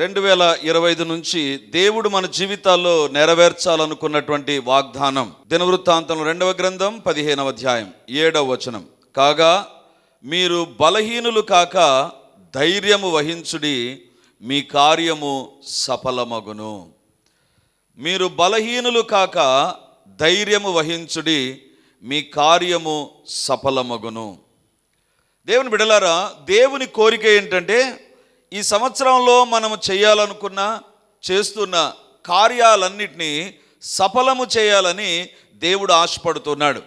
రెండు వేల ఇరవై ఐదు నుంచి దేవుడు మన జీవితాల్లో నెరవేర్చాలనుకున్నటువంటి వాగ్దానం. దినవృత్తాంతం రెండవ గ్రంథం పదిహేనవ అధ్యాయం ఏడవ వచనం. కాగా మీరు బలహీనులు కాక ధైర్యము వహించుడి మీ కార్యము సఫలమగును. మీరు బలహీనులు కాక ధైర్యము వహించుడి మీ కార్యము సఫలమగును. దేవుని బిడలారా దేవుని కోరిక ఏంటంటే ఈ సంవత్సరంలో మనము చేయాలనుకున్న చేస్తున్న కార్యాలన్నిటినీ సఫలము చేయాలని దేవుడు ఆశపడుతున్నాడు.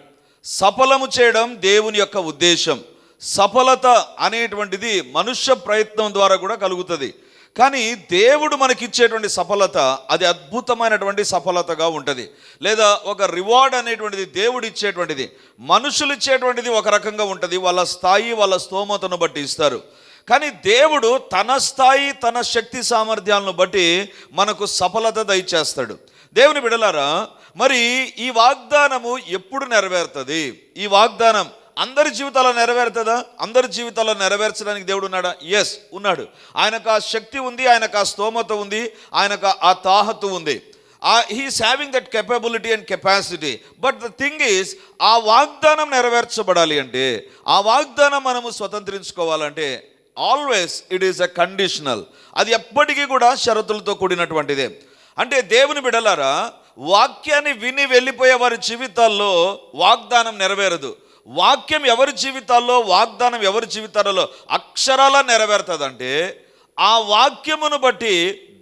సఫలము చేయడం దేవుని యొక్క ఉద్దేశం. సఫలత అనేటువంటిది మనుష్య ప్రయత్నం ద్వారా కూడా కలుగుతుంది. కానీ దేవుడు మనకిచ్చేటువంటి సఫలత అది అద్భుతమైనటువంటి సఫలతగా ఉంటుంది. లేదా ఒక రివార్డ్ అనేటువంటిది దేవుడు ఇచ్చేటువంటిది మనుషులు ఇచ్చేటువంటిది ఒక రకంగా ఉంటుంది. వాళ్ళ స్థాయి వాళ్ళ స్తోమతను బట్టి ఇస్తారు. కానీ దేవుడు తన స్థాయి తన శక్తి సామర్థ్యాలను బట్టి మనకు సఫలత దయచేస్తాడు. దేవుని బిడలారా మరి ఈ వాగ్దానము ఎప్పుడు నెరవేరుతుంది? ఈ వాగ్దానం అందరి జీవితాల్లో నెరవేరుతుందా? అందరి జీవితాల్లో నెరవేర్చడానికి దేవుడు ఉన్నాడా? ఎస్ ఉన్నాడు. ఆయనకు ఆ శక్తి ఉంది ఆయనకు ఆ స్తోమత ఉంది ఆయనకు ఆ తాహతు ఉంది. He's having that capability and capacity but the thing is ఆ వాగ్దానం నెరవేర్చబడాలి అంటే ఆ వాగ్దానం మనము స్వతంత్రించుకోవాలంటే always it is a conditional అది ఎప్పటికీ కూడా షరతులతో కూడినటువంటిదే. అంటే దేవుని బిడలారా వాక్యాన్ని విని వెళ్ళిపోయే వారి జీవితాల్లో వాగ్దానం నెరవేరదు. వాక్యం ఎవరి జీవితాల్లో వాగ్దానం ఎవరి జీవితాలలో అక్షరాల నెరవేరుతుందంటే ఆ వాక్యమును బట్టి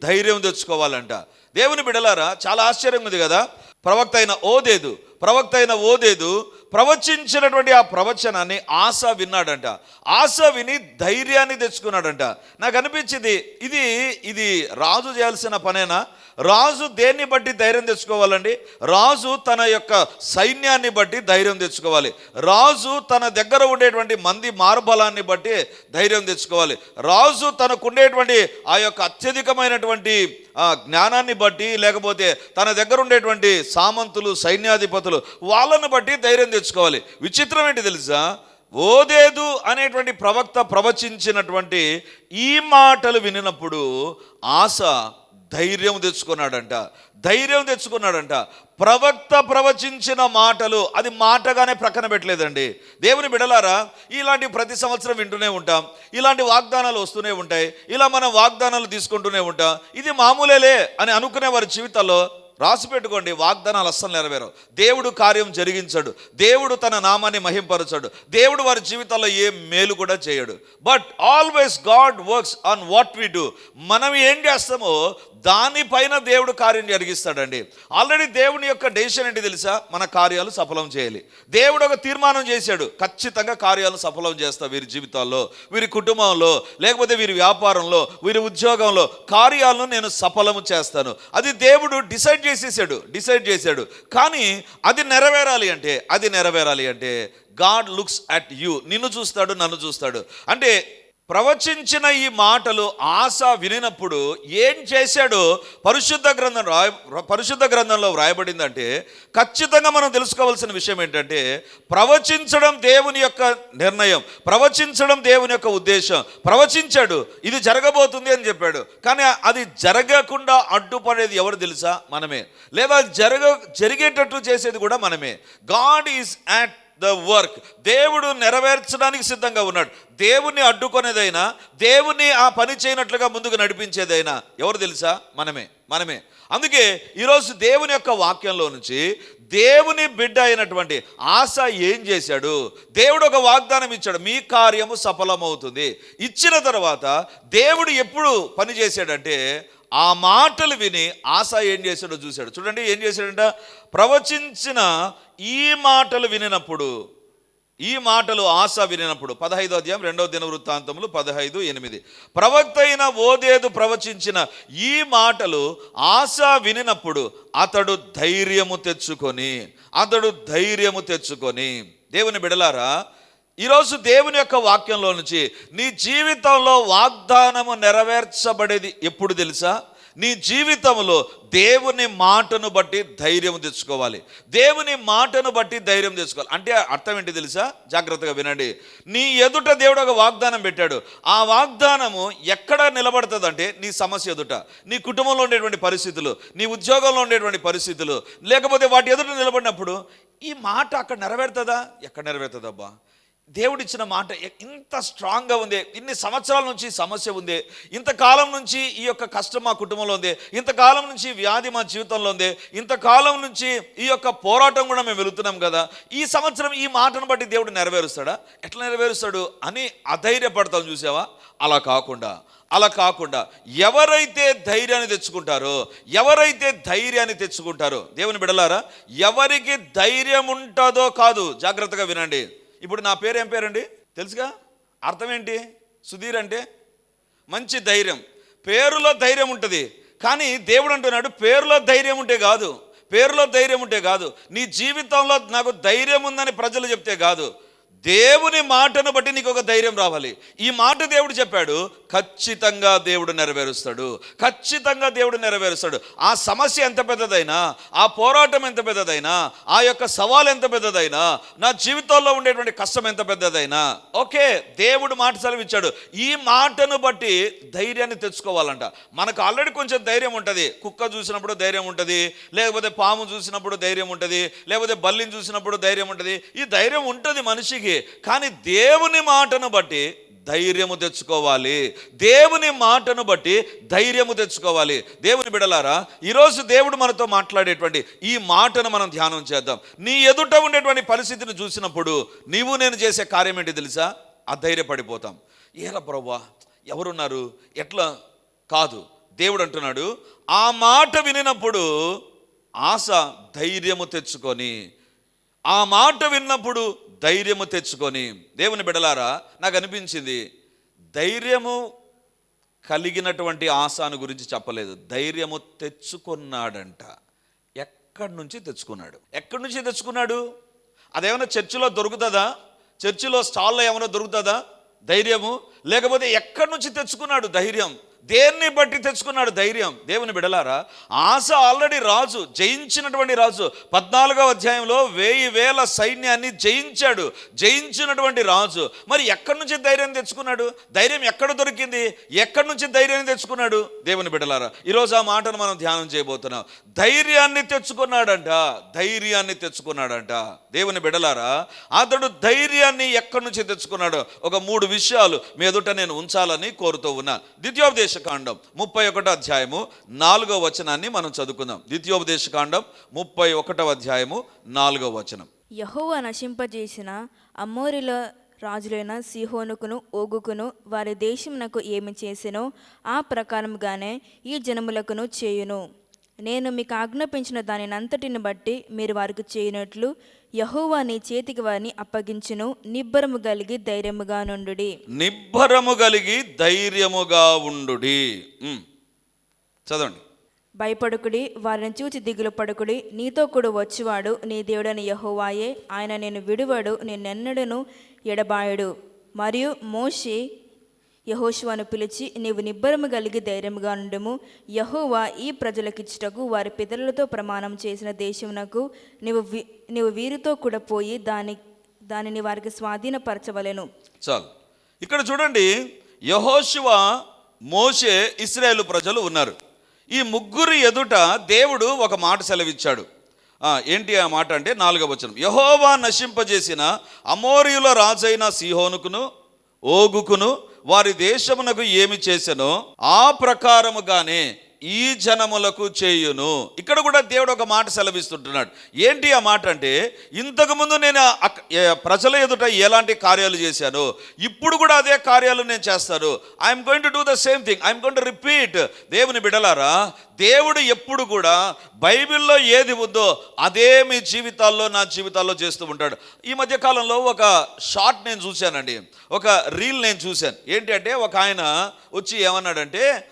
ధైర్యం తెచ్చుకోవాలంట. దేవుని బిడలారా చాలా ఆశ్చర్యం ఉంది కదా. ప్రవక్త అయిన ఓదేదు ప్రవక్త అయిన ఓదేదు ప్రవచించినటువంటి ఆ ప్రవచనాన్ని ఆశ విన్నాడంట. ఆశ విని ధైర్యాన్ని తెచ్చుకున్నాడంట. నాకు అనిపించింది ఇది ఇది రాజు చేయాల్సిన పనేనా? రాజు దేన్ని బట్టి ధైర్యం తెచ్చుకోవాలండి? రాజు తన యొక్క సైన్యాన్ని బట్టి ధైర్యం తెచ్చుకోవాలి. రాజు తన దగ్గర ఉండేటువంటి మంది మార్బలాన్ని బట్టి ధైర్యం తెచ్చుకోవాలి. రాజు తనకుండేటువంటి ఆ యొక్క అత్యధికమైనటువంటి జ్ఞానాన్ని బట్టి లేకపోతే తన దగ్గర ఉండేటువంటి సామంతులు సైన్యాధిపతులు వాళ్ళను బట్టి ధైర్యం తెచ్చుకోవాలి. విచిత్రం ఏంటి తెలుసా? ఓదేదు అనేటువంటి ప్రవక్త ప్రవచించినటువంటి ఈ మాటలు వినినప్పుడు ఆశ ధైర్యం తెచ్చుకున్నాడంట. ధైర్యం తెచ్చుకున్నాడంట. ప్రవక్త ప్రవచించిన మాటలు అది మాటగానే ప్రక్కన పెట్టలేదండి. దేవుని బిడలారా ఇలాంటి ప్రతి సంవత్సరం వింటూనే ఉంటాం. ఇలాంటి వాగ్దానాలు వస్తూనే ఉంటాయి. ఇలా మనం వాగ్దానాలు తీసుకుంటూనే ఉంటాం. ఇది మామూలేలే అని అనుకునే వారి జీవితాల్లో రాసి పెట్టుకోండి. వాగ్దానాలు అస్సలు నెరవేరవు. దేవుడు కార్యం జరిగించడు. దేవుడు తన నామాన్ని మహింపరచడు. దేవుడు వారి జీవితాల్లో ఏ మేలు కూడా చేయడు. But always God works on what we do మనం ఏం చేస్తామో దానిపైన దేవుడు కార్యం జరిగిస్తాడండి. ఆల్రెడీ దేవుని యొక్క డెసిషన్ ఏంటి తెలుసా? మన కార్యాలు సఫలం చేయాలి. దేవుడు ఒక తీర్మానం చేశాడు. ఖచ్చితంగా కార్యాలు సఫలం చేస్తా వీరి జీవితాల్లో వీరి కుటుంబంలో లేకపోతే వీరి వ్యాపారంలో వీరి ఉద్యోగంలో కార్యాలను నేను సఫలము చేస్తాను. అది దేవుడు డిసైడ్ చేసేసాడు డిసైడ్ చేశాడు. కానీ అది నెరవేరాలి అంటే అది నెరవేరాలి అంటే గాడ్ లుక్స్ అట్ యూ నిన్ను చూస్తాడు నన్ను చూస్తాడు. అంటే ప్రవచించిన ఈ మాటలు ఆశ వినినప్పుడు ఏం చేశాడో? పరిశుద్ధ గ్రంథం రాయ పరిశుద్ధ గ్రంథంలో వ్రాయబడిందంటే ఖచ్చితంగా మనం తెలుసుకోవాల్సిన విషయం ఏంటంటే ప్రవచించడం దేవుని యొక్క నిర్ణయం ప్రవచించడం దేవుని యొక్క ఉద్దేశం. ప్రవచించాడు ఇది జరగబోతుంది అని చెప్పాడు. కానీ అది జరగకుండా అడ్డుపడేది ఎవరు తెలుసా? మనమే. లేదా జరగ జరిగేటట్టు చేసేది కూడా మనమే. God is at the work. దేవుడు నెరవేర్చడానికి సిద్ధంగా ఉన్నాడు. దేవుణ్ణి అడ్డుకునేదైనా దేవుణ్ణి ఆ పని చేయనట్లుగా ముందుకు నడిపించేదైనా ఎవరు తెలుసా? మనమే మనమే. అందుకే ఈరోజు దేవుని యొక్క వాక్యంలో నుంచి దేవుని బిడ్డ అయినటువంటి ఆశ ఏం చేశాడు? దేవుడు ఒక వాగ్దానం ఇచ్చాడు. మీ కార్యము సఫలమవుతుంది. ఇచ్చిన తర్వాత దేవుడు ఎప్పుడు పని చేశాడంటే ఆ మాటలు విని ఆశ ఏం చేశాడో చూశాడు. చూడండి ఏం చేశాడంట? ప్రవచించిన ఈ మాటలు వినినప్పుడు ఈ మాటలు ఆశ వినినప్పుడు పదహైదు అధ్యాయం రెండవ దిన వృత్తాంతములు పదహైదు ఎనిమిది. ప్రవక్త అయిన ఓదేదు ప్రవచించిన ఈ మాటలు ఆశ వినినప్పుడు అతడు ధైర్యము తెచ్చుకొని అతడు ధైర్యము తెచ్చుకొని దేవుని బిడలారా ఈరోజు దేవుని యొక్క వాక్యంలో నుంచి నీ జీవితంలో వాగ్దానము నెరవేర్చబడేది ఎప్పుడు తెలుసా? నీ జీవితంలో దేవుని మాటను బట్టి ధైర్యం తెచ్చుకోవాలి. దేవుని మాటను బట్టి ధైర్యం తెచ్చుకోవాలి. అంటే అర్థం ఏంటి తెలుసా? జాగ్రత్తగా వినండి. నీ ఎదుట దేవుడు ఒక వాగ్దానం పెట్టాడు. ఆ వాగ్దానము ఎక్కడ నిలబడుతుందంటే నీ సమస్య ఎదుట. నీ కుటుంబంలో ఉండేటువంటి పరిస్థితులు నీ ఉద్యోగంలో ఉండేటువంటి పరిస్థితులు లేకపోతే వాటి ఎదుట నిలబడినప్పుడు ఈ మాట అక్కడ నెరవేరుతుందా? ఎక్కడ నెరవేరుతుందబ్బా? దేవుడిచ్చిన మాట ఇంత స్ట్రాంగ్గా ఉంది. ఇన్ని సంవత్సరాల నుంచి సమస్య ఉంది. ఇంతకాలం నుంచి ఈ యొక్క కష్టం మా కుటుంబంలో ఉంది. ఇంతకాలం నుంచి వ్యాధి మా జీవితంలో ఉంది. ఇంతకాలం నుంచి ఈ యొక్క పోరాటం కూడా మేము వెళుతున్నాం కదా. ఈ సంవత్సరం ఈ మాటను బట్టి దేవుడు నెరవేరుస్తాడా? ఎట్లా నెరవేరుస్తాడు అని అధైర్యపడతాం చూసావా? అలా కాకుండా అలా కాకుండా ఎవరైతే ధైర్యాన్ని తెచ్చుకుంటారో ఎవరైతే ధైర్యాన్ని తెచ్చుకుంటారో దేవుని బిడలారా ఎవరికి ధైర్యం ఉంటుందో కాదు. జాగ్రత్తగా వినండి. ఇప్పుడు నా పేరు ఏం పేరండి? తెలుసుగా? అర్థం ఏంటి సుధీర్ అంటే? మంచి ధైర్యం. పేరులో ధైర్యం ఉంటుంది. కానీ దేవుడు అంటున్నాడు పేరులో ధైర్యం ఉంటే కాదు. పేరులో ధైర్యం ఉంటే కాదు. నీ జీవితంలో నాకు ధైర్యం ఉందని ప్రజలు చెప్తే కాదు. దేవుని మాటను బట్టి నీకు ఒక ధైర్యం రావాలి. ఈ మాట దేవుడు చెప్పాడు ఖచ్చితంగా దేవుడు నెరవేరుస్తాడు. ఖచ్చితంగా దేవుడు నెరవేరుస్తాడు. ఆ సమస్య ఎంత పెద్దదైనా ఆ పోరాటం ఎంత పెద్దదైనా ఆ యొక్క సవాల్ ఎంత పెద్దదైనా నా జీవితంలో ఉండేటువంటి కష్టం ఎంత పెద్దదైనా ఓకే దేవుడు మాట సెలవిచ్చాడు. ఈ మాటను బట్టి ధైర్యాన్ని తెచ్చుకోవాలంట. మనకు ఆల్రెడీ కొంచెం ధైర్యం ఉంటుంది. కుక్క చూసినప్పుడు ధైర్యం ఉంటుంది. లేకపోతే పాము చూసినప్పుడు ధైర్యం ఉంటుంది. లేకపోతే బల్లిని చూసినప్పుడు ధైర్యం ఉంటుంది. ఈ ధైర్యం ఉంటుంది మనిషికి. కానీ దేవుని మాటను బట్టి ధైర్యము తెచ్చుకోవాలి. దేవుని మాటను బట్టి ధైర్యము తెచ్చుకోవాలి. దేవుని బిడలారా ఈరోజు దేవుడు మనతో మాట్లాడేటువంటి ఈ మాటను మనం ధ్యానం చేద్దాం. నీ ఎదుట ఉండేటువంటి పరిస్థితిని చూసినప్పుడు నీవు నేను చేసే కార్యం ఏంటి తెలుసా? అధైర్యపడిపోతాం. ఏరా ప్రభా ఎవరున్నారు? ఎట్లా? కాదు. దేవుడు అంటున్నాడు ఆ మాట వినినప్పుడు ఆశ ధైర్యము తెచ్చుకొని ఆ మాట విన్నప్పుడు ధైర్యము తెచ్చుకొని దేవుని బిడలారా నాకు అనిపించింది ధైర్యము కలిగినటువంటి ఆశాను గురించి చెప్పలేదు. ధైర్యము తెచ్చుకున్నాడంట. ఎక్కడి నుంచి తెచ్చుకున్నాడు? ఎక్కడి నుంచి తెచ్చుకున్నాడు? అదేమైనా చర్చిలో దొరుకుతుందా? చర్చిలో స్టాల్లో ఏమైనా దొరుకుతుందా? ధైర్యము? లేకపోతే ఎక్కడి నుంచి తెచ్చుకున్నాడు ధైర్యం? దేన్ని బట్టి తెచ్చుకున్నాడు ధైర్యం? దేవుని బిడలారా ఆశ ఆల్రెడీ రాజు జయించినటువంటి రాజు. పద్నాలుగవ అధ్యాయంలో వేయి వేల సైన్యాన్ని జయించాడు జయించినటువంటి రాజు. మరి ఎక్కడి నుంచి ధైర్యం తెచ్చుకున్నాడు? ధైర్యం ఎక్కడ దొరికింది? ఎక్కడి నుంచి ధైర్యాన్ని తెచ్చుకున్నాడు? దేవుని బిడలారా ఈరోజు ఆ మాటను మనం ధ్యానం చేయబోతున్నాం. ధైర్యాన్ని తెచ్చుకున్నాడంట ధైర్యాన్ని తెచ్చుకున్నాడంట. దేవుని బిడలారా అతడు ధైర్యాన్ని ఎక్కడి నుంచి తెచ్చుకున్నాడు ఒక మూడు విషయాలు మీ ఎదుట నేను ఉంచాలని కోరుతూ ఉన్నా. ద్వితీయోపదేశం. కాండం ముప్పై ఒకటో అధ్యాయము నాలుగో వచనాన్ని మనం చదువుకుందాం. ద్వితీయోపదేశకాండం ముప్పై ఒకటో అధ్యాయము నాలుగో వచనం. యహోవ నశింపజేసిన అమ్మోరిల రాజులైన సిహోనుకును ఓగుకును వారి దేశమునకు ఏమి చేసినో ఆ ప్రకారముగానే ఈ జనములకును చేయును. నేను మీకు ఆజ్ఞాపించిన దానినంతటిని బట్టి మీరు వారికి చేయనట్లు యహోవా నీ చేతికి వారిని అప్పగించును. నిబ్బరము కలిగి ధైర్యముగా నుండుడి. నిబ్బరము కలిగి ధైర్యముగా ఉండుడి. ఉమ్. చదవండి. భయపడుకుడి వారిని చూచి దిగులు పడుకుడి. నీతో కూడా వచ్చువాడు నీ దేవుడని యహోవాయే. ఆయన నేను విడువడు నిన్నెన్నడను ఎడబాయడు. మరియు మోషి యహోశువను పిలిచి నీవు నిబ్బరము కలిగి ధైర్యముగా ఉండము యహోవా ఈ ప్రజలకిచ్చుటకు వారి పితరులతో ప్రమాణం చేసిన దేశమునకు నీవు వి- నీవు వీరితో కూడా పోయి దాని దానిని వారికి స్వాధీనపరచవలను. చాలు. ఇక్కడ చూడండి యహోశివ మోషే ఇస్రాయేలు ప్రజలు ఉన్నారు. ఈ ముగ్గురు ఎదుట దేవుడు ఒక మాట సెలవిచ్చాడు. ఏంటి ఆ మాట అంటే నాలుగవ వచనం. యహోవా నశింపజేసిన అమోరియుల రాజైన సిహోనుకును ఓగుకును వారి దేశమునకు ఏమి చేశానో ఆ ప్రకారముగానే ఈ జనములకు చేయును. ఇక్కడ కూడా దేవుడు ఒక మాట సెలవిస్తుంటున్నాడు. ఏంటి ఆ మాట అంటే ఇంతకుముందు నేను అక్- ప్రజల ఎదుట ఎలాంటి కార్యాలు చేశాను ఇప్పుడు కూడా అదే కార్యాలు నేను చేస్తాను. I'm going to do the same thing I'm going to repeat దేవుని బిడలారా దేవుడు ఎప్పుడు కూడా బైబిల్లో ఏది ఉందో అదే మీ జీవితాల్లో నా జీవితాల్లో చేస్తూ ఉంటాడు. ఈ మధ్య కాలంలో ఒక షార్ట్ నేను చూశానండి. ఒక రీల్ నేను చూశాను. ఏంటి అంటే ఒక ఆయన వచ్చి ఏమన్నాడంటే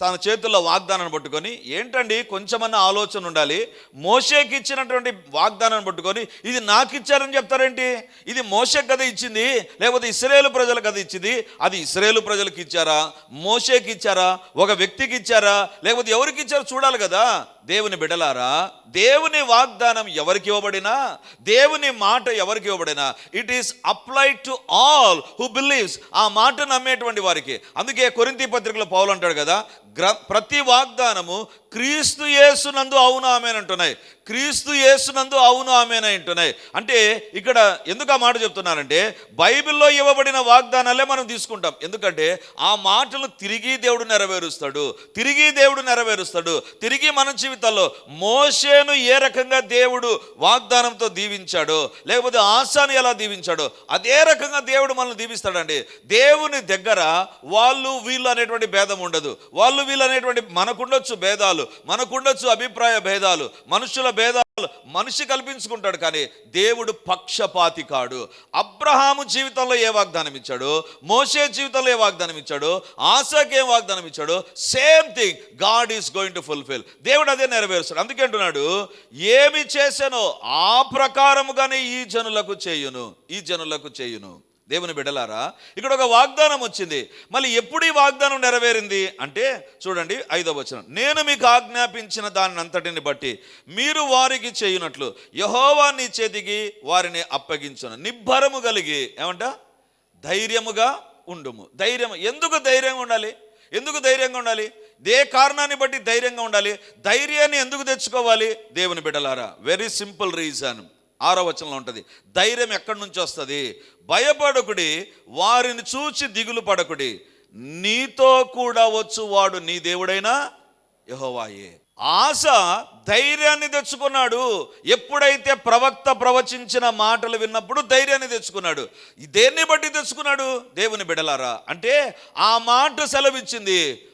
తన చేతుల్లో వాగ్దానాన్ని పట్టుకొని ఏంటండి కొంచెమన్నా ఆలోచన ఉండాలి? మోషేకి ఇచ్చినటువంటి వాగ్దానాన్ని పట్టుకొని ఇది నాకు ఇచ్చారని చెప్తారేంటి? ఇది మోషే కథ ఇచ్చింది లేకపోతే ఇస్రాయేల్ ప్రజల కథ ఇచ్చింది అది ఇస్రాయేల్ ప్రజలకు ఇచ్చారా? మోషేకి ఇచ్చారా? ఒక వ్యక్తికి ఇచ్చారా? లేకపోతే ఎవరికి ఇచ్చారో చూడాలి కదా. దేవుని బిడలారా దేవుని వాగ్దానం ఎవరికి ఇవ్వబడినా దేవుని మాట ఎవరికి ఇవ్వబడినా it is applied to all who believes ఆ మాట నమ్మేటువంటి వారికి. అందుకే కొరింతి పత్రికలో పౌలు అంటాడు కదా గ్ర ప్రతి వాగ్దానము క్రీస్తు యేసునందు అవును ఆమెనంటున్నాయి. క్రీస్తు యేసునందు అవును ఆమెనై అంటున్నాయి. అంటే ఇక్కడ ఎందుకు ఆ మాట చెప్తున్నానంటే బైబిల్లో ఇవ్వబడిన వాగ్దానాలే మనం తీసుకుంటాం. ఎందుకంటే ఆ మాటలు తిరిగి దేవుడు నెరవేరుస్తాడు. తిరిగి దేవుడు నెరవేరుస్తాడు. తిరిగి మన జీవితాల్లో మోషేను ఏ రకంగా దేవుడు వాగ్దానంతో దీవించాడో లేకపోతే ఆశాను ఎలా దీవించాడో అదే రకంగా దేవుడు మనల్ని దీవిస్తాడండి. దేవుని దగ్గర వాళ్ళు వీళ్ళు అనేటువంటి భేదం ఉండదు. వాళ్ళు వీళ్ళు అనేటువంటి మనకుండొచ్చు భేదాలు మనకుండొచ్చు అభిప్రాయ భేదాలు మనుషుల భేదాలు మనిషి కల్పించుకుంటాడు కానీ దేవుడు పక్షపాతి కాడు. అబ్రహాము జీవితంలో ఏ వాగ్దానం ఇచ్చాడు? మోషే జీవితంలో ఏ వాగ్దానం ఇచ్చాడు? ఆశాకి ఏం వాగ్దానం ఇచ్చాడు? Same thing God is going to fulfil. దేవుడు అదే నెరవేరుస్తాడు. అందుకే అంటున్నాడు ఏమి చేశానో ఆ ప్రకారముగానే ఈ జనులకు చేయును ఈ జనులకు చేయును. దేవుని బిడలారా ఇక్కడ ఒక వాగ్దానం వచ్చింది. మళ్ళీ ఎప్పుడు ఈ వాగ్దానం నెరవేరింది? అంటే చూడండి ఐదవ వచనం. నేను మీకు ఆజ్ఞాపించిన దాని అంతటిని బట్టి మీరు వారికి చేయునట్లు యహోవా నీ చేతికి వారిని అప్పగించను. నిబ్బరము కలిగి ఏమంట? ధైర్యముగా ఉండుము. ధైర్యం ఎందుకు ధైర్యంగా ఉండాలి? ఎందుకు ధైర్యంగా ఉండాలి? దే కారణాన్ని బట్టి ధైర్యంగా ఉండాలి. ధైర్యాన్ని ఎందుకు తెచ్చుకోవాలి? దేవుని బిడ్డలారా వెరీ సింపుల్ రీజన్ ఆరో వచనంలో ఉంటుంది. ధైర్యం ఎక్కడి నుంచి వస్తుంది? భయపడకుడి వారిని చూచి దిగులు పడకుడి. నీతో కూడా వచ్చు వాడు నీ దేవుడైనా యహోవాయే. ఆశ ధైర్యాన్ని తెచ్చుకున్నాడు. ఎప్పుడైతే ప్రవక్త ప్రవచించిన మాటలు విన్నప్పుడు ధైర్యాన్ని తెచ్చుకున్నాడు. దేన్ని బట్టి తెచ్చుకున్నాడు? దేవుని బిడలారా. అంటే ఆ మాట సెలవిచ్చింది.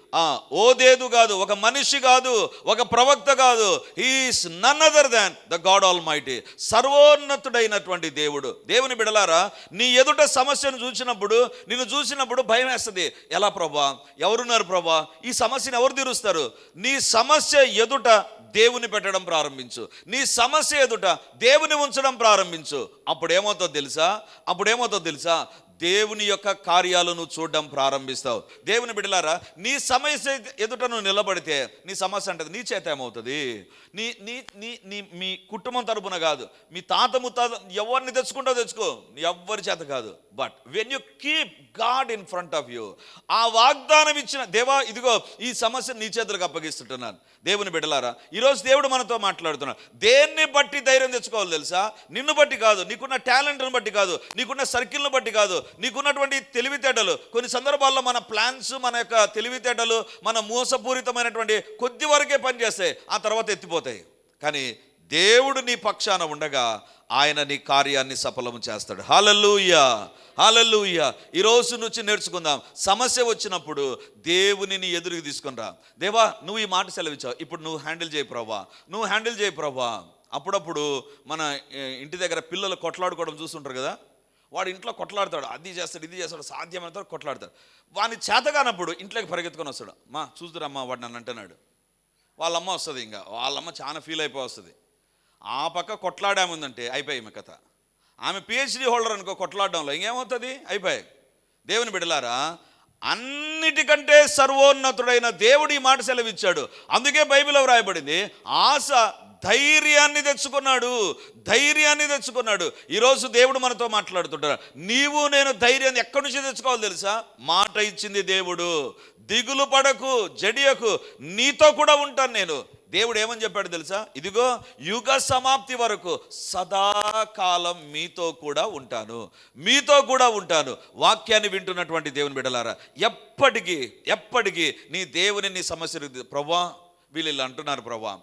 ఓదేదు కాదు ఒక మనిషి కాదు ఒక ప్రవక్త కాదు. Is none other than the God almighty సర్వోన్నతుడైనటువంటి దేవుడు. దేవుని బిడలారా నీ ఎదుట సమస్యను చూసినప్పుడు నిన్ను చూసినప్పుడు భయం వేస్తుంది ఎలా ప్రభా? ఎవరున్నారు ప్రభా? ఈ సమస్యను ఎవరు తీరుస్తారు? నీ సమస్య ఎదుట దేవుని పెట్టడం ప్రారంభించు. నీ సమస్య ఎదుట దేవుని ఉంచడం ప్రారంభించు. అప్పుడు ఏమవుతుందో తెలుసా? అప్పుడు ఏమవుతుందో తెలుసా? దేవుని యొక్క కార్యాలు నువ్వు చూడడం ప్రారంభిస్తావు. దేవుని బిడ్డలారా నీ సమస్య ఎదుట నువ్వు నిలబడితే నీ సమస్య అంటే నీ చేత ఏమవుతుంది? నీ నీ నీ నీ మీ కుటుంబం తరపున కాదు మీ తాత ముత్తాత ఎవరిని తెచ్చుకుంటావు తెచ్చుకో ఎవ్వరి చేత కాదు. But when you keep God in front of you ఆ వాగ్దానం ఇచ్చిన దేవా ఇదిగో ఈ సమస్య నీ చేతులకు అప్పగిస్తుంటున్నాను. దేవుని బిడ్డలారా ఈరోజు దేవుడు మనతో మాట్లాడుతున్నాడు. దేన్ని బట్టి ధైర్యం తెచ్చుకోవాలి తెలుసా? నిన్ను బట్టి కాదు నీకున్న టాలెంట్ను బట్టి కాదు నీకున్న సర్కిల్ని బట్టి కాదు నీకున్నటువంటి తెలివితేటలు. కొన్ని సందర్భాల్లో మన ప్లాన్స్ మన యొక్క తెలివితేటలు మన మోసపూరితమైనటువంటి కొద్ది వరకే పనిచేస్తాయి ఆ తర్వాత ఎత్తిపోతాయి. కానీ దేవుడు నీ పక్షాన ఉండగా ఆయన నీ కార్యాన్ని సఫలం చేస్తాడు. హాలల్లుయ్యా హాలల్లుయ్యా ఈ రోజు నుంచి నేర్చుకుందాం. సమస్య వచ్చినప్పుడు దేవుని నీ ఎదురుకు తీసుకుని రా దేవా నువ్వు ఈ మాట సెలవిచ్చావు. ఇప్పుడు నువ్వు హ్యాండిల్ చేయి ప్రభా నువ్వు హ్యాండిల్ చేయి ప్రభా అప్పుడప్పుడు మన ఇంటి దగ్గర పిల్లలు కొట్లాడుకోవడం చూస్తుంటారు కదా? వాడు ఇంట్లో కొట్లాడతాడు. అది చేస్తాడు ఇది చేస్తాడు సాధ్యమైనంత కొట్లాడతాడు. వాని చేతగానప్పుడు ఇంట్లోకి పరిగెత్తుకొని వస్తాడు. మా చూద్దురమ్మా వాడు నన్ను అంటున్నాడు. వాళ్ళమ్మ వస్తుంది ఇంకా. వాళ్ళమ్మ చాలా ఫీల్ అయిపోయి వస్తుంది. ఆ పక్క కొట్లాడాముందంటే అయిపోయి ఈమె కథ. ఆమె పిహెచ్డి హోల్డర్ అనుకో కొట్లాడడంలో ఇంకేమవుతుంది? అయిపోయాయి దేవుని బిడలారా అన్నిటికంటే సర్వోన్నతుడైన దేవుడు ఈ మాట సెలవిచ్చాడు. అందుకే బైబిల్లో వ్రాయబడింది ఆశ ధైర్యాన్ని తెచ్చుకున్నాడు ధైర్యాన్ని తెచ్చుకున్నాడు. ఈరోజు దేవుడు మనతో మాట్లాడుతుంటారు నీవు నేను ధైర్యాన్ని ఎక్కడి నుంచి తెచ్చుకోవాలి తెలుసా? మాట ఇచ్చింది దేవుడు. దిగులు పడకు జడియకు. నీతో కూడా ఉంటాను నేను. దేవుడు ఏమని చెప్పాడు తెలుసా? ఇదిగో యుగ సమాప్తి వరకు సదాకాలం మీతో కూడా ఉంటాను. మీతో కూడా ఉంటాను. వాక్యాన్ని వింటున్నటువంటి దేవుని బిడలారా ఎప్పటికీ ఎప్పటికీ నీ దేవుని నీ సమస్య ప్రభా వీళ్ళు ఇలా అంటున్నారు ప్రభా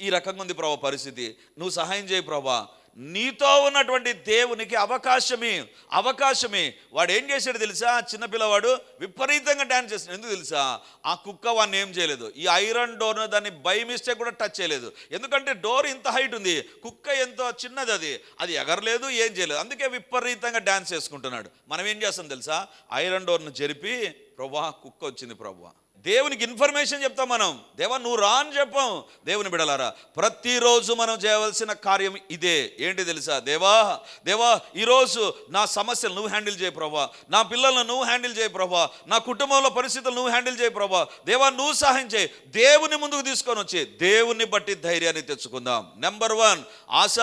ఈ రకంగా ఉంది ప్రభా పరిస్థితి. నువ్వు సహాయం చేయి ప్రభా నీతో ఉన్నటువంటి దేవునికి అవకాశమే అవకాశమే. వాడు ఏం చేశాడు తెలుసా? చిన్న పిల్లవాడు విపరీతంగా డ్యాన్స్ చేస్తాడు ఎందుకు తెలుసా? ఆ కుక్క వాడిని ఏం చేయలేదు. ఈ ఐరన్ డోర్ దాన్ని బై మిస్టేక్ కూడా టచ్ చేయలేదు. ఎందుకంటే డోర్ ఇంత హైట్ ఉంది. కుక్క ఎంతో చిన్నది అది. అది ఎగరలేదు ఏం చేయలేదు. అందుకే విపరీతంగా డ్యాన్స్ చేసుకుంటున్నాడు. మనం ఏం చేస్తాం తెలుసా? ఐరన్ డోర్ను జరిపి ప్రభా కుక్క వచ్చింది ప్రభా. దేవునికి ఇన్ఫర్మేషన్ చెప్తాం మనం. దేవా నువ్వు రా అని చెప్పాం. దేవుని బిడలారా ప్రతిరోజు మనం చేయవలసిన కార్యం ఇదే. ఏంటి తెలుసా? దేవా దేవా ఈరోజు నా సమస్యలు నువ్వు హ్యాండిల్ చేయ ప్రభా. నా పిల్లలను నువ్వు హ్యాండిల్ చేయి ప్రభా. నా కుటుంబంలో పరిస్థితులు నువ్వు హ్యాండిల్ చేయి ప్రభా. దేవా నువ్వు సహాయం చేయి. దేవుని ముందుకు తీసుకొని వచ్చి దేవుని బట్టి ధైర్యాన్ని తెచ్చుకుందాం. నెంబర్ వన్ ఆశ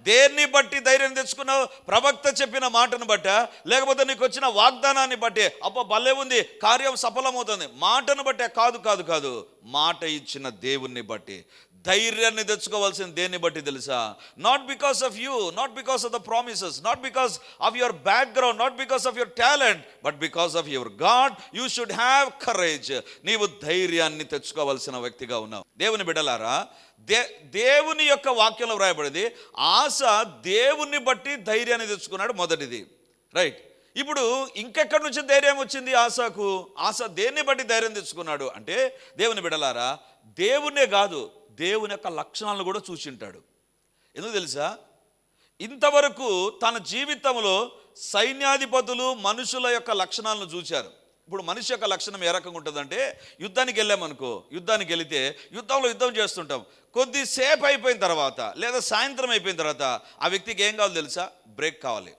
దేన్ని బట్టి ధైర్యం తెచ్చుకున్నావు? ప్రవక్త చెప్పిన మాటను బట్ట? లేకపోతే నీకు వచ్చిన వాగ్దానాన్ని బట్టి? అబ్బా భలే ఉంది. కార్యం సఫలమవుతుంది. మాటను బట్టే కాదు కాదు కాదు. మాట ఇచ్చిన దేవుణ్ణి బట్టి ధైర్యాన్ని తెచ్చుకోవాల్సిన దేన్ని బట్టి తెలుసా? Not because of you not because of the promises not because of your background not because of your talent but because of your God you should have courage నీవు ధైర్యాన్ని తెచ్చుకోవాల్సిన వ్యక్తిగా ఉన్నావు. దేవుని బిడ్డలారా దే దేవుని యొక్క వాక్యంలో వ్రాయబడింది ఆశ దేవుని బట్టి ధైర్యాన్ని తెచ్చుకున్నాడు మొదటిది. రైట్ ఇప్పుడు ఇంకెక్కడి నుంచి ధైర్యం వచ్చింది ఆశకు? ఆశ దేన్ని బట్టి ధైర్యం తెచ్చుకున్నాడు? అంటే దేవుని బిడలారా దేవునే కాదు దేవుని యొక్క లక్షణాలను కూడా చూసింటాడు ఎందుకు తెలుసా? ఇంతవరకు తన జీవితంలో సైన్యాధిపతులు మనుషుల యొక్క లక్షణాలను చూశారు ఇప్పుడు మనిషి యొక్క లక్షణం ఏ రకంగా ఉంటుందంటే యుద్ధానికి వెళ్ళామనుకో యుద్ధానికి వెళితే యుద్ధంలో యుద్ధం చేస్తుంటాం. కొద్దిసేపు అయిపోయిన తర్వాత లేదా సాయంత్రం అయిపోయిన తర్వాత ఆ వ్యక్తికి ఏం కావాలి తెలుసా? బ్రేక్ కావాలి.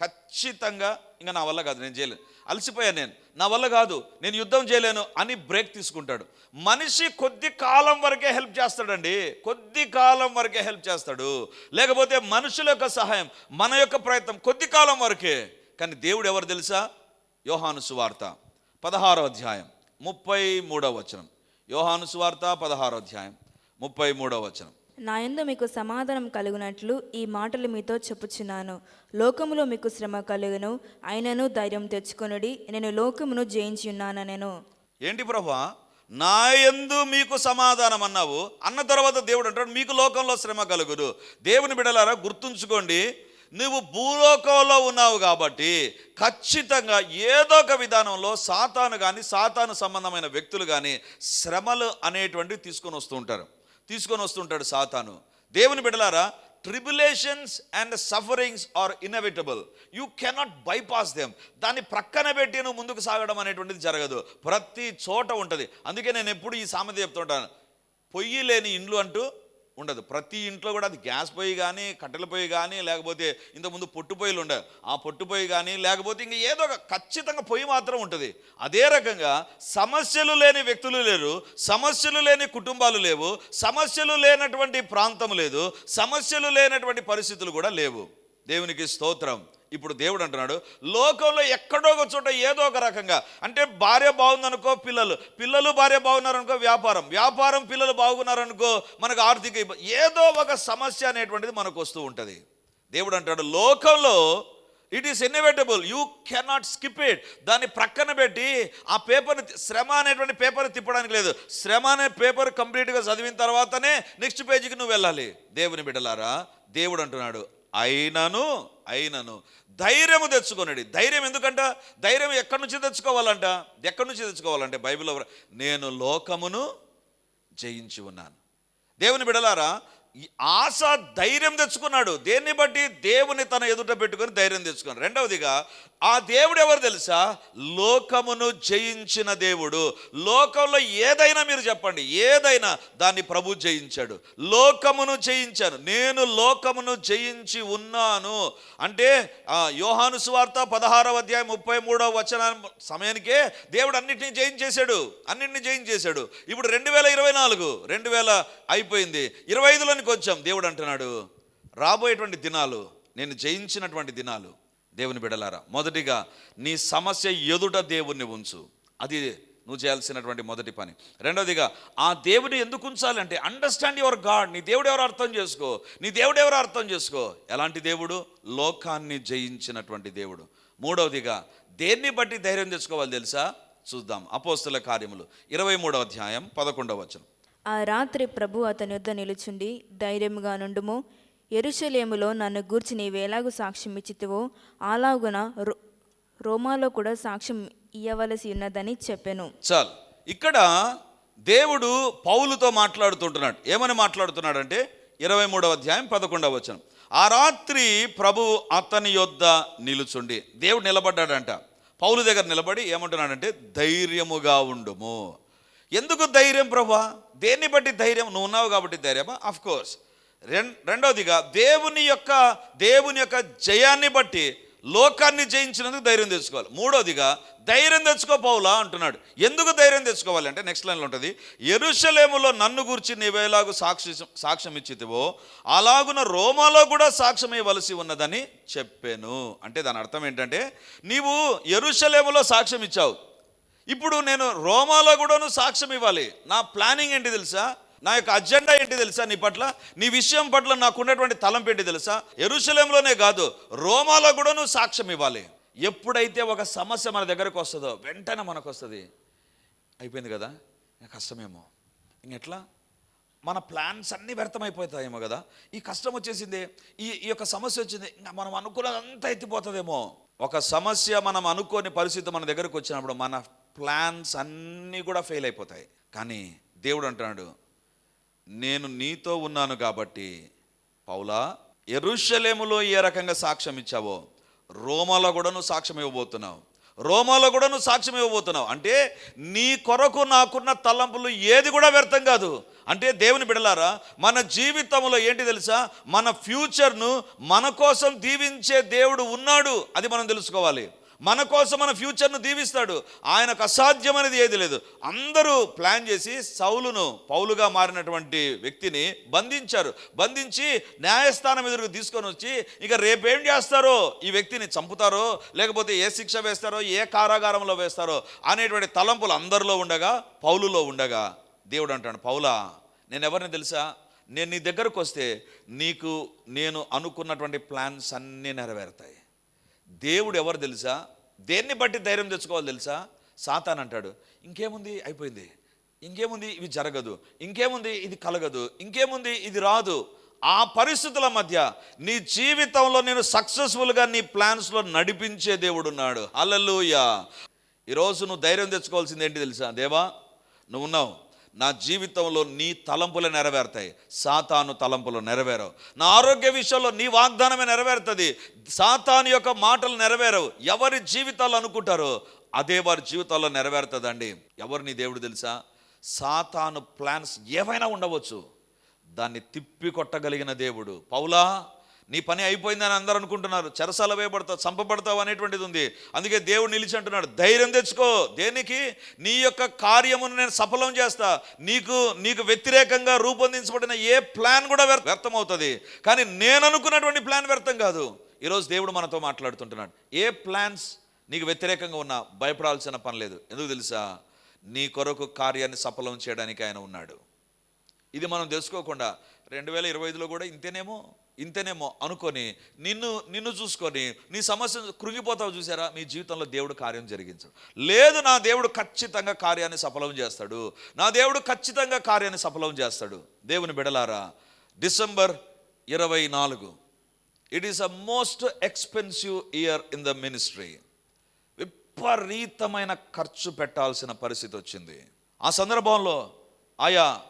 ఖచ్చితంగా ఇంకా నా వల్ల కాదు నేను చేయలేను. అలసిపోయాను నేను. నా వల్ల కాదు నేను యుద్ధం చేయలేను అని బ్రేక్ తీసుకుంటాడు. మనిషి కొద్ది కాలం వరకే హెల్ప్ చేస్తాడండి. కొద్ది కాలం వరకే హెల్ప్ చేస్తాడు. లేకపోతే మనుషుల యొక్క సహాయం మన యొక్క ప్రయత్నం కొద్ది కాలం వరకే. కానీ దేవుడు ఎవరు తెలుసా? యోహాను సువార్త పదహారో అధ్యాయం ముప్పై మూడవ వచనం. యోహాను సువార్త పదహారో అధ్యాయం ముప్పై మూడవ వచనం. నా యందు మీకు సమాధానం కలుగునట్లు ఈ మాటలు మీతో చెప్పుచున్నాను. లోకములో మీకు శ్రమ కలుగును అయినను ధైర్యం తెచ్చుకొనుడి నేను లోకమును జయించి ఉన్నాను నేను ఏంటి ప్రభా నా ఎందు మీకు సమాధానం అన్నావు. అన్న తర్వాత దేవుడు అంటాడు మీకు లోకంలో శ్రమ కలుగును. దేవుని బిడలారా గుర్తుంచుకోండి నువ్వు భూలోకంలో ఉన్నావు కాబట్టి ఖచ్చితంగా ఏదో ఒక విధానంలో సాతాను కానీ సాతాను సంబంధమైన వ్యక్తులు కానీ శ్రమలు అనేటువంటివి తీసుకొని వస్తూ ఉంటారు. తీసుకొని వస్తుంటాడు సాతాను. దేవుని బిడలారా tribulations and sufferings are inevitable you cannot bypass them దాన్ని ప్రక్కన పెట్టి నువ్వు ముందుకు సాగడం అనేటువంటిది జరగదు. ప్రతి చోట ఉంటుంది. అందుకే నేను ఎప్పుడు ఈ సామెత చెప్తుంటాను. పొయ్యి లేని ఇండ్లు అంటూ ఉండదు. ప్రతి ఇంట్లో కూడా అది గ్యాస్ పొయ్యి కానీ కట్టెల పొయ్యి కానీ లేకపోతే ఇంతకుముందు పొట్టు పొయ్యిలు ఉండవు ఆ పొట్టు పొయ్యి కానీ లేకపోతే ఇంక ఏదో ఒక ఖచ్చితంగా పొయ్యి మాత్రం ఉంటుంది. అదే రకంగా సమస్యలు లేని వ్యక్తులు లేరు సమస్యలు లేని కుటుంబాలు లేవు సమస్యలు లేనటువంటి ప్రాంతం లేదు సమస్యలు లేనటువంటి పరిస్థితులు కూడా లేవు. దేవునికి స్తోత్రం. ఇప్పుడు దేవుడు అంటున్నాడు లోకంలో ఎక్కడో ఒక చోట ఏదో ఒక రకంగా అంటే భార్య బాగుందనుకో పిల్లలు పిల్లలు భార్య బాగున్నారనుకో వ్యాపారం వ్యాపారం పిల్లలు బాగున్నారనుకో మనకు ఆర్థిక ఏదో ఒక సమస్య అనేటువంటిది మనకు వస్తూ ఉంటుంది. దేవుడు అంటాడు లోకంలో it is inevitable you cannot skip it దాన్ని ప్రక్కన పెట్టి ఆ పేపర్ని శ్రమ అనేటువంటి పేపర్ తిప్పడానికి లేదు. శ్రమ అనే పేపర్ కంప్లీట్గా చదివిన తర్వాతనే నెక్స్ట్ పేజీకి నువ్వు వెళ్ళాలి. దేవుని బిడ్డలారా దేవుడు అంటున్నాడు అయినను అయినను. ధైర్యము తెచ్చుకొనడి. ధైర్యం ఎందుకంట? ధైర్యం ఎక్కడి నుంచి తెచ్చుకోవాలంట? ఎక్కడి నుంచి తెచ్చుకోవాలంటే బైబిల్ నేను లోకమును జయించి ఉన్నాను. దేవుని బిడలారా ఆశ ధైర్యం తెచ్చుకున్నాడు. దేన్ని బట్టి? దేవుని తన ఎదుట పెట్టుకొని ధైర్యం తెచ్చుకున్నాడు. రెండవదిగా ఆ దేవుడు ఎవరు తెలుసా? లోకమును జయించిన దేవుడు. లోకంలో ఏదైనా మీరు చెప్పండి. ఏదైనా దాన్ని ప్రభు జయించాడు. లోకమును జయించాను. నేను లోకమును జయించి ఉన్నాను. అంటే ఆ, యోహాను సువార్త పదహారవ అధ్యాయం ముప్పై మూడవ వచన సమయానికే దేవుడు అన్నింటినీ జయించేశాడు. అన్నింటిని జయించేశాడు. ఇప్పుడు రెండు వేల ఇరవై నాలుగు రెండు వేల అయిపోయింది. ఇరవై ఐదులోనికి వచ్చాం దేవుడు అంటున్నాడు రాబోయేటువంటి దినాలు నేను జయించినటువంటి దినాలు దేవుని బిడలారా మొదటిగా నీ సమస్య ఎదుట దేవుణ్ణి ఉంచు. అది నువ్వు చేయాల్సినటువంటి మొదటి పని. రెండవదిగా ఆ దేవుని ఎందుకు ఉంచాలంటే అండర్స్టాండ్ యువర్ గాడ్ నీ దేవుడు ఎవరు అర్థం చేసుకో? నీ దేవుడు ఎవరు అర్థం చేసుకో? ఎలాంటి దేవుడు? లోకాన్ని జయించినటువంటి దేవుడు. మూడవదిగా దేన్ని బట్టి ధైర్యం తెచ్చుకోవాలి తెలుసా? చూద్దాం. అపోస్తుల కార్యములు. ఇరవై మూడవ అధ్యాయం పదకొండవ వచనం. ఆ రాత్రి ప్రభు అతని యొద్ద నిలుచుండి ధైర్యముగా నుండుము. ఎరుషలేములో నన్ను గూర్చి నీవేలాగు సాక్ష్యం ఇచ్చితివో అలాగున రో రోమాలో కూడా సాక్ష్యం ఇయ్యవలసి ఉన్నదని చెప్పాను. చాలు. ఇక్కడ దేవుడు పౌలుతో మాట్లాడుతుంటున్నాడు. ఏమని మాట్లాడుతున్నాడంటే ఇరవై మూడవ అధ్యాయం పదకొండవ వచనం. ఆ రాత్రి ప్రభు అతని యొద్ద నిలుచుండి. దేవుడు నిలబడ్డాడంట. పౌలు దగ్గర నిలబడి ఏమంటున్నాడంటే ధైర్యముగా ఉండుము. ఎందుకు ధైర్యం ప్రభా? దేన్ని బట్టి ధైర్యం? నువ్వు ఉన్నావు కాబట్టి ధైర్యమా? అఫ్ కోర్స్ రెండవదిగా దేవుని యొక్క దేవుని యొక్క జయాన్ని బట్టి లోకాన్ని జయించినందుకు ధైర్యం తెచ్చుకోవాలి. మూడవదిగా ధైర్యం తెచ్చుకోపోవులా అంటున్నాడు. ఎందుకు ధైర్యం తెచ్చుకోవాలి అంటే నెక్స్ట్ లైన్లో ఉంటుంది. ఎరుషలేములో నన్ను గురించి నీవేలాగు సాక్షి సాక్ష్యం ఇచ్చితివో అలాగున రోమాలో కూడా సాక్ష్యం ఇవ్వవలసి ఉన్నదని చెప్పాను. అంటే దాని అర్థం ఏంటంటే నీవు ఎరుషలేములో సాక్ష్యం ఇచ్చావు. ఇప్పుడు నేను రోమాలో కూడాను సాక్ష్యం ఇవ్వాలి. నా ప్లానింగ్ ఏంటి తెలుసా? నా యొక్క అజెండా ఏంటి తెలుసా నీ పట్ల? నీ విషయం పట్ల నాకున్నటువంటి తలంపు ఏంటి తెలుసా? ఎరుశలేంలోనే కాదు రోమాలో కూడా నువ్వు సాక్ష్యం ఇవ్వాలి. ఎప్పుడైతే ఒక సమస్య మన దగ్గరకు వస్తుందో వెంటనే మనకు వస్తుంది అయిపోయింది కదా? కష్టమేమో. ఇంకెట్లా మన ప్లాన్స్ అన్నీ వ్యర్థమైపోతాయేమో కదా? ఈ కష్టం వచ్చేసింది ఈ ఈ యొక్క సమస్య వచ్చింది ఇంకా మనం అనుకున్నదంతా ఎత్తిపోతుందేమో. ఒక సమస్య మనం అనుకోని పరిస్థితి మన దగ్గరకు వచ్చినప్పుడు మన ప్లాన్స్ అన్నీ కూడా ఫెయిల్ అయిపోతాయి. కానీ దేవుడు అంటున్నాడు నేను నీతో ఉన్నాను కాబట్టి పౌలా ఎరుషలేములో ఏ రకంగా సాక్ష్యం ఇచ్చావో రోమాలో కూడా నువ్వు సాక్ష్యం ఇవ్వబోతున్నావు. రోమాలో కూడా నువ్వు సాక్ష్యం ఇవ్వబోతున్నావు. అంటే నీ కొరకు నాకున్న తలంపులు ఏది కూడా వ్యర్థం కాదు. అంటే దేవుని బిడలారా మన జీవితంలో ఏంటి తెలుసా? మన ఫ్యూచర్ను మన కోసం దీవించే దేవుడు ఉన్నాడు అది మనం తెలుసుకోవాలి. మన కోసం మన ఫ్యూచర్ను దీవిస్తాడు. ఆయనకు అసాధ్యమనేది ఏది లేదు. అందరూ ప్లాన్ చేసి సౌలును పౌలుగా మారినటువంటి వ్యక్తిని బంధించారు. బంధించి న్యాయస్థానం ఎదురుకు తీసుకొని వచ్చి ఇక రేపేం చేస్తారో ఈ వ్యక్తిని చంపుతారో లేకపోతే ఏ శిక్ష వేస్తారో ఏ కారాగారంలో వేస్తారో అనేటువంటి తలంపులు అందరిలో ఉండగా పౌలులో ఉండగా దేవుడు అంటాడు పౌలా నేను ఎవరిని తెలుసా? నేను నీ దగ్గరకు వస్తే నీకు నేను అనుకున్నటువంటి ప్లాన్స్ అన్నీ నెరవేరుతాయి. దేవుడు ఎవరు తెలుసా? దేన్ని బట్టి ధైర్యం తెచ్చుకోవాలి తెలుసా? సాతాన్ అంటాడు. ఇంకేముంది? అయిపోయింది. ఇంకేముంది? ఇవి జరగదు. ఇంకేముంది? ఇది కలగదు. ఇంకేముంది? ఇది రాదు. ఆ పరిస్థితుల మధ్య నీ జీవితంలో నేను సక్సెస్ఫుల్గా నీ ప్లాన్స్లో నడిపించే దేవుడు ఉన్నాడు. అల్లెలుయ ఈరోజు నువ్వు ధైర్యం తెచ్చుకోవాల్సింది ఏంటి తెలుసా? దేవా నువ్వు ఉన్నావు. నా జీవితంలో నీ తలంపులు నెరవేరుతాయి. సాతాను తలంపులు నెరవేరవు. నా ఆరోగ్య విషయంలో నీ వాగ్దానమే నెరవేరుతుంది. సాతాను యొక్క మాటలు నెరవేరవు. ఎవరి జీవితాలు అనుకుంటారో అదే వారి జీవితాల్లో నెరవేరుతుందండి. ఎవరు నీ దేవుడు తెలుసా? సాతాను ప్లాన్స్ ఏవైనా ఉండవచ్చు. దాన్ని తిప్పి కొట్టగలిగిన దేవుడు. పౌలా నీ పని అయిపోయిందని అందరూ అనుకుంటున్నారు. చెరసాల వేయబడతావు చంపబడతావు అనేటువంటిది ఉంది. అందుకే దేవుడు నిలిచి అంటున్నాడు ధైర్యం తెచ్చుకో. దేనికి? నీ యొక్క కార్యమును నేను సఫలం చేస్తా. నీకు నీకు వ్యతిరేకంగా రూపొందించబడిన ఏ ప్లాన్ కూడా వ్యర్థం వ్యర్థమవుతుంది. కానీ నేను అనుకున్నటువంటి ప్లాన్ వ్యర్థం కాదు. ఈరోజు దేవుడు మనతో మాట్లాడుతుంటున్నాడు ఏ ప్లాన్స్ నీకు వ్యతిరేకంగా ఉన్నా భయపడాల్సిన పని లేదు. ఎందుకు తెలుసా? నీ కొరకు కార్యాన్ని సఫలం చేయడానికి ఆయన ఉన్నాడు. ఇది మనం తెలుసుకోకుండా రెండు వేల ఇరవై ఐదులో కూడా ఇంతేనేమో? ఇంతేనేమో అనుకొని నిన్ను నిన్ను చూసుకొని నీ సమస్య కృంగిపోతావు చూసారా? మీ జీవితంలో దేవుడు కార్యం జరిగించడు. లేదు నా దేవుడు ఖచ్చితంగా కార్యాన్ని సఫలం చేస్తాడు. నా దేవుడు ఖచ్చితంగా కార్యాన్ని సఫలం చేస్తాడు. దేవుని బిడలారా డిసెంబర్ ఇరవై నాలుగు. It is a most expensive year in the ministry విపరీతమైన ఖర్చు పెట్టాల్సిన పరిస్థితి వచ్చింది. ఆ సందర్భంలో ఆయా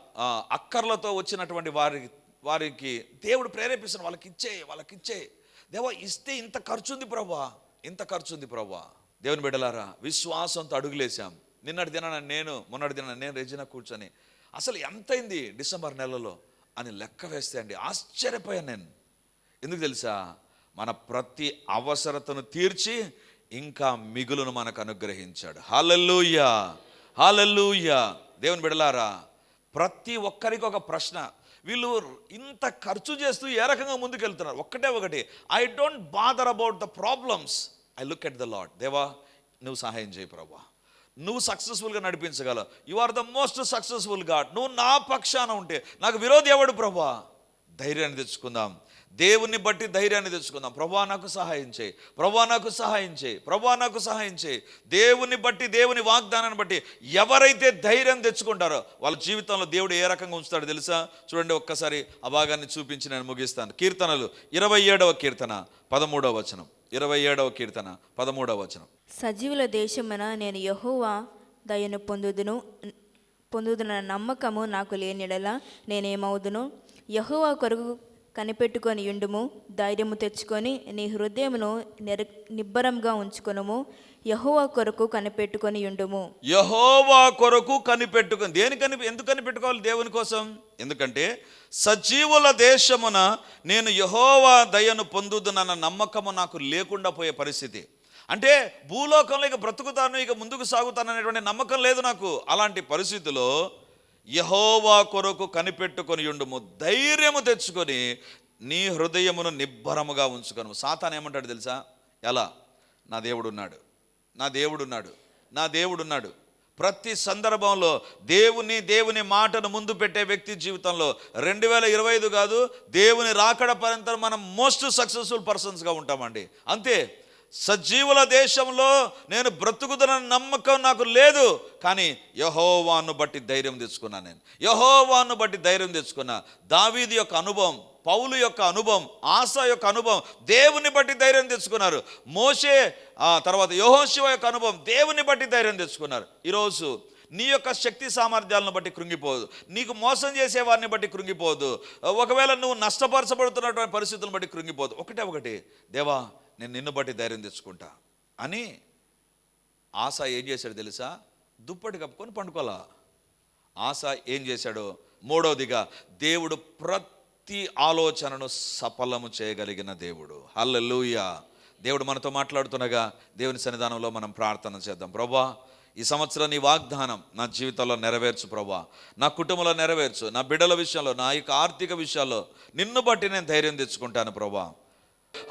అక్కర్లతో వచ్చినటువంటి వారి వారికి దేవుడు ప్రేరేపిస్తున్న వాళ్ళకి ఇచ్చే వాళ్ళకి ఇచ్చే. దేవా ఇస్తే ఇంత ఖర్చు ఉంది ప్రభా ఇంత ఖర్చు ఉంది ప్రభా దేవుని బిడ్డలారా విశ్వాసంతో అడుగులేశాం. నిన్నటి దినాన నేను మొన్నటి దినాన నేను రెజినా కూర్చొని అసలు ఎంతైంది డిసెంబర్ నెలలో అని లెక్క వేస్తే అండి ఆశ్చర్యపోయాను నేను. ఎందుకు తెలుసా? మన ప్రతి అవసరతను తీర్చి ఇంకా మిగులును మనకు అనుగ్రహించాడు. Hallelujah hallelujah. దేవుని బిడలారా ప్రతి ఒక్కరికి ఒక ప్రశ్న వీళ్ళు ఇంత ఖర్చు చేస్తూ ఏ రకంగా ముందుకెళ్తున్నారు? ఒక్కటే ఒకటి. I don't bother about the problems I look at the Lord దేవా నువ్వు సహాయం చేయి ప్రభా. నువ్వు సక్సెస్ఫుల్గా నడిపించగలవు you are the most successful God నువ్వు నా పక్షాన ఉంటే నాకు విరోధి ఎవడు ప్రభా? ధైర్యాన్ని తెచ్చుకుందాం. దేవుని బట్టి ధైర్యాన్ని తెచ్చుకుందాం. ప్రభా నాకు సహాయం చేయి. ప్రభా నాకు సహాయం చేయి. ప్రభా నాకు సహాయం చేయి. దేవుని బట్టి దేవుని వాగ్దానాన్ని బట్టి ఎవరైతే ధైర్యం తెచ్చుకుంటారో వాళ్ళ జీవితంలో దేవుడు ఏ రకంగా ఉంచుతాడో తెలుసా? చూడండి ఒక్కసారి ఆ భాగాన్ని చూపించి నేను ముగిస్తాను. కీర్తనలు. ఇరవై ఏడవ కీర్తన పదమూడవ వచనం. ఇరవై ఏడవ కీర్తన పదమూడవ వచనం. సజీవుల దేశమున నేను యహోవా దయను పొందుదును పొందుదున నమ్మకము నాకు లేనిడలా నేనేమవుదును? యహోవా కొరకు కనిపెట్టుకొని ఉండుము ధైర్యము తెచ్చుకొని నీ హృదయమును నిర నిబ్బరంగా ఉంచుకొనుము యహోవా కొరకు కనిపెట్టుకొని ఉండుము. యహోవా కొరకు కనిపెట్టుకుని దేని కని ఎందుకు కనిపెట్టుకోవాలి దేవుని కోసం? ఎందుకంటే సజీవుల దేశమున నేను యహోవా దయను పొందుదునన్న నమ్మకము నాకు లేకుండా పోయే పరిస్థితి. అంటే భూలోకంలో ఇక బ్రతుకుతాను ఇక ముందుకు సాగుతాను అనేటువంటి నమ్మకం లేదు నాకు. అలాంటి పరిస్థితిలో యహోవా కొరకు కనిపెట్టుకొని ఉండుము ధైర్యము తెచ్చుకొని నీ హృదయమును నిబ్బరముగా ఉంచుకొను సాతాన్ ఏమంటాడు తెలుసా? ఎలా? నా దేవుడున్నాడు నా దేవుడున్నాడు నా దేవుడున్నాడు. ప్రతి సందర్భంలో దేవుని దేవుని మాటను ముందు పెట్టే వ్యక్తి జీవితంలో రెండు వేల ఇరవై ఐదు కాదు దేవుని రాకడ పర్యంతం మనం మోస్ట్ సక్సెస్ఫుల్ పర్సన్స్గా ఉంటామండి. అంతే. సజీవుల దేశంలో నేను బ్రతుకుతున్న నమ్మకం నాకు లేదు కానీ యహోవాను బట్టి ధైర్యం తెచ్చుకున్నా నేను. యహోవాను బట్టి ధైర్యం తెచ్చుకున్నా. దావీది యొక్క అనుభవం పౌలు యొక్క అనుభవం ఆశ యొక్క అనుభవం దేవుని బట్టి ధైర్యం తెచ్చుకున్నారు. మోషే ఆ తర్వాత యహోశివ యొక్క అనుభవం దేవుని బట్టి ధైర్యం తెచ్చుకున్నారు. ఈరోజు నీ యొక్క శక్తి సామర్థ్యాలను బట్టి కృంగిపోదు. నీకు మోసం చేసే వారిని బట్టి కృంగిపోదు. ఒకవేళ నువ్వు నష్టపరచబడుతున్నటువంటి పరిస్థితులను బట్టి కృంగిపోదు. ఒకటే ఒకటి. దేవా నేను నిన్ను బట్టి ధైర్యం తెచ్చుకుంటా అని ఆశ ఏం చేశాడు తెలుసా? దుప్పటి కప్పుకొని పండుకోలా ఆశ ఏం చేశాడు? మూడవదిగా దేవుడు ప్రతి ఆలోచనను సఫలము చేయగలిగిన దేవుడు. హల్లెలూయ. దేవుడు మనతో మాట్లాడుతుండగా దేవుని సన్నిధానంలో మనం ప్రార్థన చేద్దాం. ప్రభా ఈ సంవత్సరం నీ వాగ్దానం నా జీవితంలో నెరవేర్చు ప్రభా. నా కుటుంబంలో నెరవేర్చు. నా బిడ్డల విషయంలో నా యొక్క ఆర్థిక విషయాల్లో నిన్ను బట్టి నేను ధైర్యం తెచ్చుకుంటాను ప్రభా.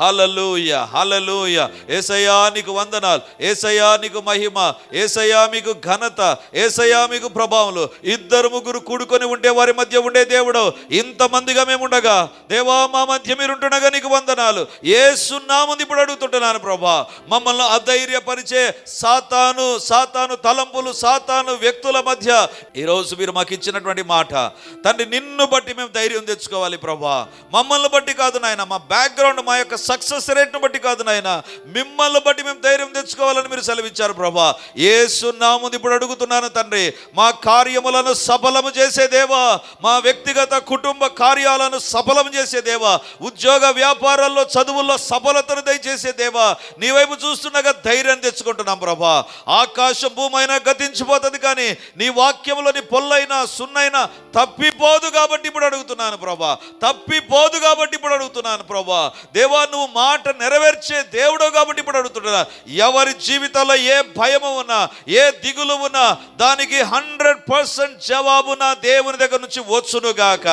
హలలుయ హలలుయ ఏసయ్యా నీకు వందనాలు. ఏసయ్యా నీకు మహిమ. ఏసయా మీకు ఘనత. ఏసయ్యా మీకు ప్రభావములు. ఇద్దరు ముగ్గురు కూడుకొని ఉండే వారి మధ్య ఉండే దేవుడు ఇంతమందిగా మేము ఉండగా దేవా మా మధ్య మీరు ఉంటుండగా నీకు వందనాలు. ఏసున్నాముంది ఇప్పుడు అడుగుతుంటున్నాను ప్రభా. మమ్మల్ని అధైర్యపరిచే సాతాను సాతాను తలంపులు సాతాను వ్యక్తుల మధ్య ఈరోజు మీరు మాకు ఇచ్చినటువంటి మాట. తండ్రి నిన్ను బట్టి మేము ధైర్యం తెచ్చుకోవాలి ప్రభా. మమ్మల్ని బట్టి కాదు నాయన మా బ్యాక్గ్రౌండ్ మా యొక్క సక్సెస్ రేట్ను బట్టి కాదు నాయన. మిమ్మల్ని బట్టి మేము ధైర్యం తెచ్చుకోవాలని మీరు సెలవిచ్చారు ప్రభా. ఏసున్నాముంది ఇప్పుడు అడుగుతున్నాను తండ్రి. మా కార్యములను సఫలము చేసేదేవా మా వ్యక్తిగత కుటుంబ కార్యాలను సఫలం చేసేదేవా ఉద్యోగ వ్యాపారాల్లో చదువుల్లో సఫలతను దయచేసేదేవా నీ వైపు చూస్తుండగా ధైర్యం తెచ్చుకుంటున్నాం ప్రభా. ఆకాశం భూమైనా గతించిపోతుంది కానీ నీ వాక్యంలోని పొల్లైనా సున్నైనా తప్పిపోదు కాబట్టి ఇప్పుడు అడుగుతున్నాను ప్రభా. తప్పిపోదు కాబట్టి ఇప్పుడు అడుగుతున్నాను ప్రభా. దేవా నువ్వు మాట నెరవేర్చే దేవుడు కాబట్టి ఇప్పుడు అడుగుతున్నా ఎవరి జీవితంలో ఏ భయము ఉన్నా ఏ దిగులు ఉన్నా దానికి హండ్రెడ్ పర్సెంట్ జవాబు నా దేవుని దగ్గర నుంచి వచ్చునుగాక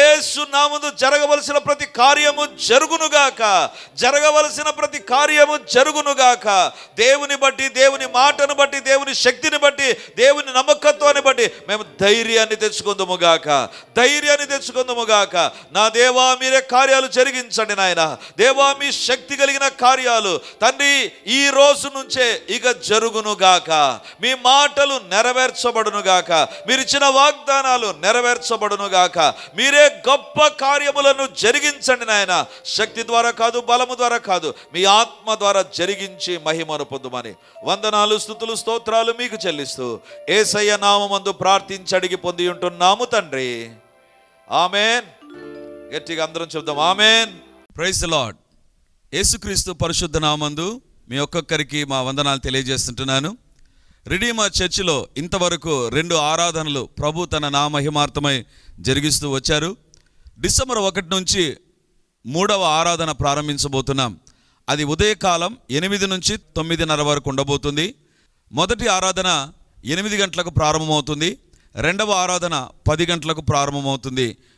ఏసు నాముందు జరగవలసిన ప్రతి కార్యము జరుగునుగాక జరగవలసిన ప్రతి కార్యము జరుగునుగాక దేవుని బట్టి దేవుని మాటను బట్టి దేవుని శక్తిని బట్టి దేవుని నమ్మకత్వాన్ని బట్టి మేము ధైర్యాన్ని తెచ్చుకుందాముగాక ధైర్యాన్ని తెచ్చుకుందాముగాక నా దేవా మీరే కార్యాలు జరిగించండి నాయన. దేవా మీ శక్తి కలిగిన కార్యాలు. తండ్రి ఈ రోజు నుంచే ఇక జరుగునుగాక మీ మాటలు నెరవేర్చబడునుగాక మీరు ఇచ్చిన వాగ్దానాలు నెరవేర్చబడునుగాక మీరే గొప్ప కార్యములను జరిగించండి నాయన. శక్తి ద్వారా కాదు బలము ద్వారా కాదు మీ ఆత్మ ద్వారా జరిగించి మహిమను పొందుమని. వందనాలు స్థుతులు స్తోత్రాలు మీకు చెల్లిస్తూ ఏసయ్య నామందు ప్రార్థించి అడిగి పొంది ఉంటున్నాము తండ్రి. ఆమెన్. గట్టిగా అందరం చెప్దాం ఆమెన్. ప్రైజ్ లాడ్ యేసుక్రీస్తు పరిశుద్ధ నామందు మీ ఒక్కొక్కరికి మా వందనాలు తెలియజేస్తుంటున్నాను. రిడీమా చర్చిలో ఇంతవరకు రెండు ఆరాధనలు ప్రభు తన నామహిమార్థమై జరిగిస్తూ వచ్చారు. డిసెంబర్ ఒకటి నుంచి మూడవ ఆరాధన ప్రారంభించబోతున్నాం. అది ఉదయకాలం ఎనిమిది నుంచి తొమ్మిదిన్నర వరకు ఉండబోతుంది. మొదటి ఆరాధన ఎనిమిది గంటలకు ప్రారంభమవుతుంది. రెండవ ఆరాధన పది గంటలకు ప్రారంభమవుతుంది.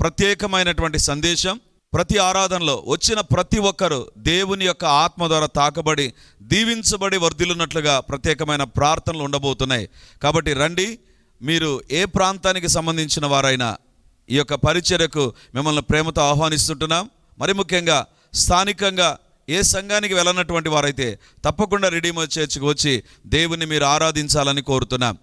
ప్రత్యేకమైనటువంటి సందేశం. ప్రతి ఆరాధనలో వచ్చిన ప్రతి ఒక్కరూ దేవుని యొక్క ఆత్మ ద్వారా తాకబడి దీవించబడి వర్ధిల్లున్నట్లుగా ప్రత్యేకమైన ప్రార్థనలు ఉండబోతున్నాయి. కాబట్టి రండి మీరు ఏ ప్రాంతానికి సంబంధించిన వారైనా ఈ యొక్క పరిచర్యకు మిమ్మల్ని ప్రేమతో ఆహ్వానిస్తుంటున్నాం. మరి ముఖ్యంగా స్థానికంగా ఏ సంఘానికి వెళ్ళనటువంటి వారైతే తప్పకుండా రిడీమర్ చర్చ్కి వచ్చి దేవుని మీరు ఆరాధించాలని కోరుతున్నాం.